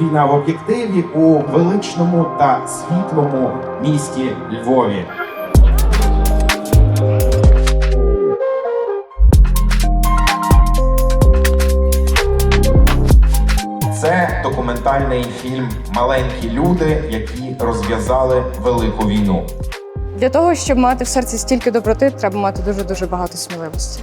Війна в об'єктиві у величному та світлому місті Львові. Це документальний фільм Маленькі люди, які розв'язали велику війну. Для того, щоб мати в серці стільки доброти, треба мати дуже дуже багато сміливості.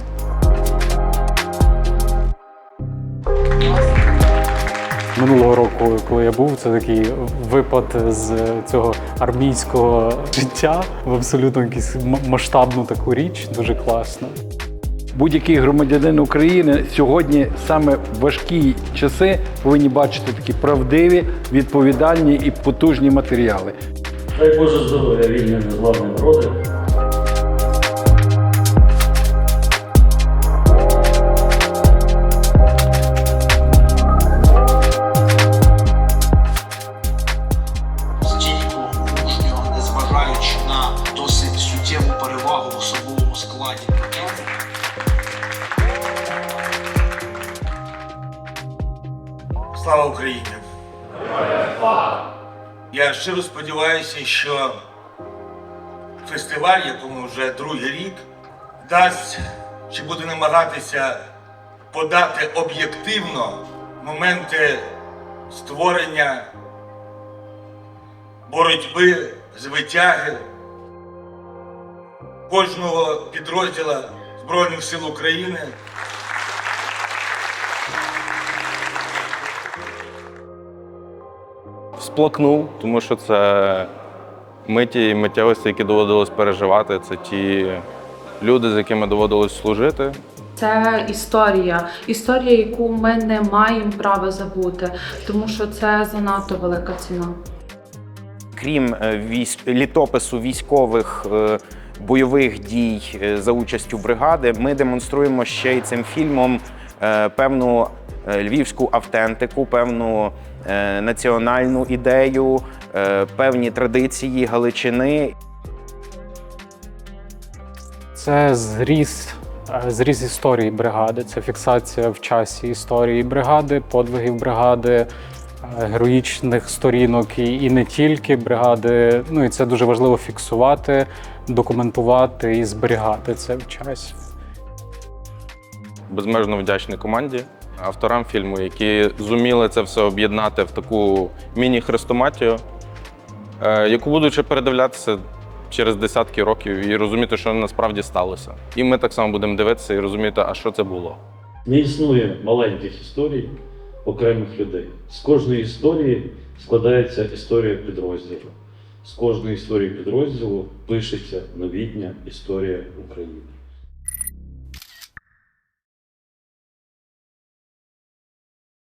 Минулого року, коли я був, це такий випад з цього армійського життя в абсолютно якусь масштабну таку річ, дуже класно. Будь-який громадянин України сьогодні саме в важкі часи повинні бачити такі правдиві, відповідальні і потужні матеріали. Дай Боже здоров'я вільним незламним народам. Слава Україні! Я щиро сподіваюся, що фестиваль, якому вже другий рік, дасть чи буде намагатися подати об'єктивно моменти створення боротьби, звитяги кожного підрозділа Збройних сил України. Сплакнув, тому що це миті і миттєвості, які доводилось переживати. Це ті люди, з якими доводилось служити. Це історія, історія, яку ми не маємо права забути, тому що це занадто велика ціна. крім е, військ... літопису військових е, бойових дій е, за участю бригади, ми демонструємо ще й цим фільмом певну е, львівську автентику, певну е, національну ідею, е, певні традиції Галичини. Це зріз, е, зріз історії бригади, це фіксація в часі історії бригади, подвигів бригади, е, героїчних сторінок і, і не тільки бригади. Ну і це дуже важливо фіксувати, документувати і зберігати це в часі. Безмежно вдячний команді, авторам фільму, які зуміли це все об'єднати в таку міні-хрестоматію, е, яку будучи передивлятися через десятки років і розуміти, що насправді сталося. І ми так само будемо дивитися і розуміти, а що це було. Не існує маленьких історій окремих людей. З кожної історії складається історія підрозділу. З кожної історії підрозділу пишеться новітня історія України.